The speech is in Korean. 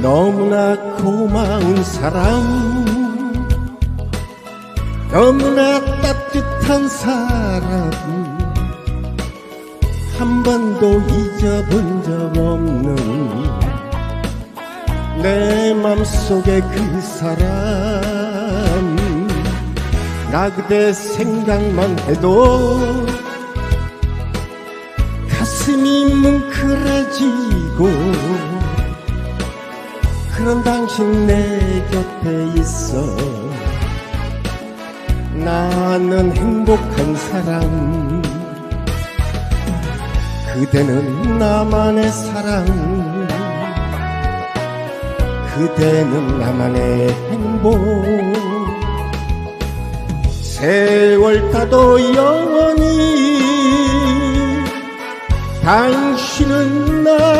너무나 고마운 사람. 너무나 따뜻한 사람 한 번도 잊어본 적 없는 내 맘속에 그 사람. 나 그대 생각만 해도 가슴이 뭉클해지고 그런 당신 내 곁에 있어. 나는 행복한 사람. 그대는 나만의 사랑. 그대는 나만의 행복. 세월 타도 영원히 당신은 사랑